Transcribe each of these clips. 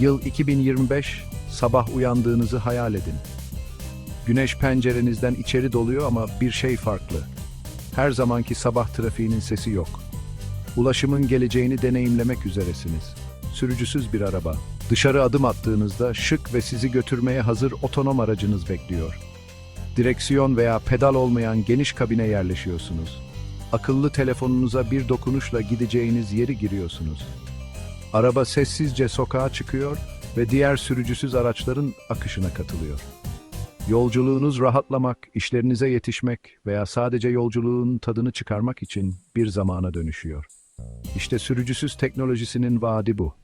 Yıl 2025, sabah uyandığınızı hayal edin. Güneş pencerenizden içeri doluyor ama bir şey farklı. Her zamanki sabah trafiğinin sesi yok. Ulaşımın geleceğini deneyimlemek üzeresiniz. Sürücüsüz bir araba. Dışarı adım attığınızda şık ve sizi götürmeye hazır otonom aracınız bekliyor. Direksiyon veya pedal olmayan geniş kabine yerleşiyorsunuz. Akıllı telefonunuza bir dokunuşla gideceğiniz yeri giriyorsunuz. Araba sessizce sokağa çıkıyor ve diğer sürücüsüz araçların akışına katılıyor. Yolculuğunuz rahatlamak, işlerinize yetişmek veya sadece yolculuğun tadını çıkarmak için bir zamana dönüşüyor. İşte sürücüsüz teknolojisinin vaadi bu.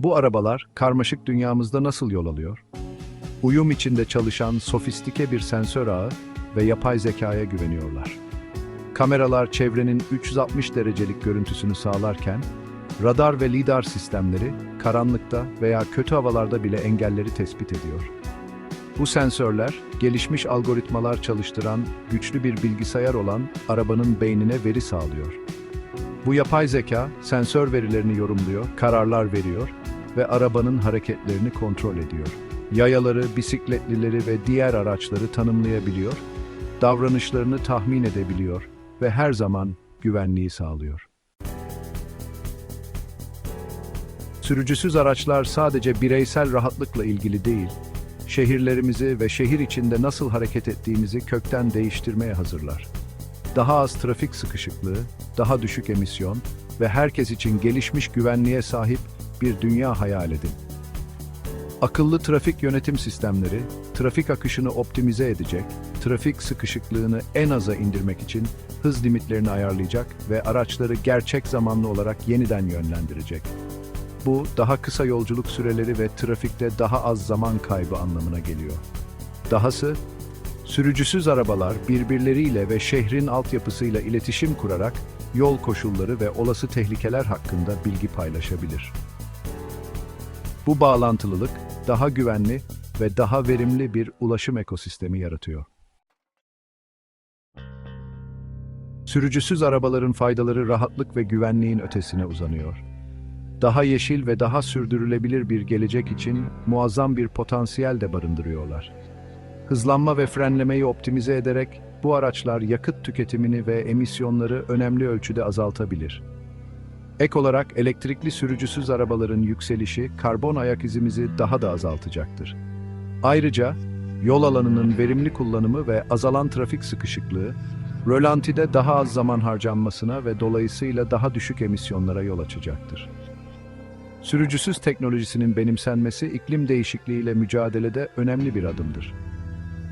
Bu arabalar karmaşık dünyamızda nasıl yol alıyor? Uyum içinde çalışan sofistike bir sensör ağı ve yapay zekaya güveniyorlar. Kameralar çevrenin 360 derecelik görüntüsünü sağlarken, radar ve lidar sistemleri karanlıkta veya kötü havalarda bile engelleri tespit ediyor. Bu sensörler, gelişmiş algoritmalar çalıştıran güçlü bir bilgisayar olan arabanın beynine veri sağlıyor. Bu yapay zeka, sensör verilerini yorumluyor, kararlar veriyor ve arabanın hareketlerini kontrol ediyor. Yayaları, bisikletlileri ve diğer araçları tanımlayabiliyor, davranışlarını tahmin edebiliyor ve her zaman güvenliği sağlıyor. Sürücüsüz araçlar sadece bireysel rahatlıkla ilgili değil, şehirlerimizi ve şehir içinde nasıl hareket ettiğimizi kökten değiştirmeye hazırlar. Daha az trafik sıkışıklığı, daha düşük emisyon ve herkes için gelişmiş güvenliğe sahip bir dünya hayal edin. Akıllı trafik yönetim sistemleri, trafik akışını optimize edecek, trafik sıkışıklığını en aza indirmek için hız limitlerini ayarlayacak ve araçları gerçek zamanlı olarak yeniden yönlendirecek. Bu, daha kısa yolculuk süreleri ve trafikte daha az zaman kaybı anlamına geliyor. Dahası, sürücüsüz arabalar birbirleriyle ve şehrin altyapısıyla iletişim kurarak yol koşulları ve olası tehlikeler hakkında bilgi paylaşabilir. Bu bağlantılılık daha güvenli ve daha verimli bir ulaşım ekosistemi yaratıyor. Sürücüsüz arabaların faydaları rahatlık ve güvenliğin ötesine uzanıyor. Daha yeşil ve daha sürdürülebilir bir gelecek için muazzam bir potansiyel de barındırıyorlar. Hızlanma ve frenlemeyi optimize ederek bu araçlar yakıt tüketimini ve emisyonları önemli ölçüde azaltabilir. Ek olarak elektrikli sürücüsüz arabaların yükselişi karbon ayak izimizi daha da azaltacaktır. Ayrıca yol alanının verimli kullanımı ve azalan trafik sıkışıklığı, rölantide daha az zaman harcanmasına ve dolayısıyla daha düşük emisyonlara yol açacaktır. Sürücüsüz teknolojisinin benimsenmesi iklim değişikliğiyle mücadelede önemli bir adımdır.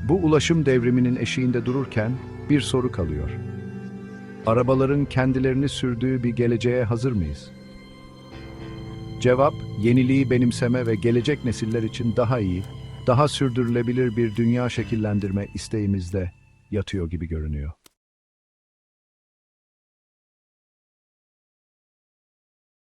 Bu ulaşım devriminin eşiğinde dururken bir soru kalıyor. Arabaların kendilerini sürdüğü bir geleceğe hazır mıyız? Cevap, yeniliği benimseme ve gelecek nesiller için daha iyi, daha sürdürülebilir bir dünya şekillendirme isteğimizde yatıyor gibi görünüyor.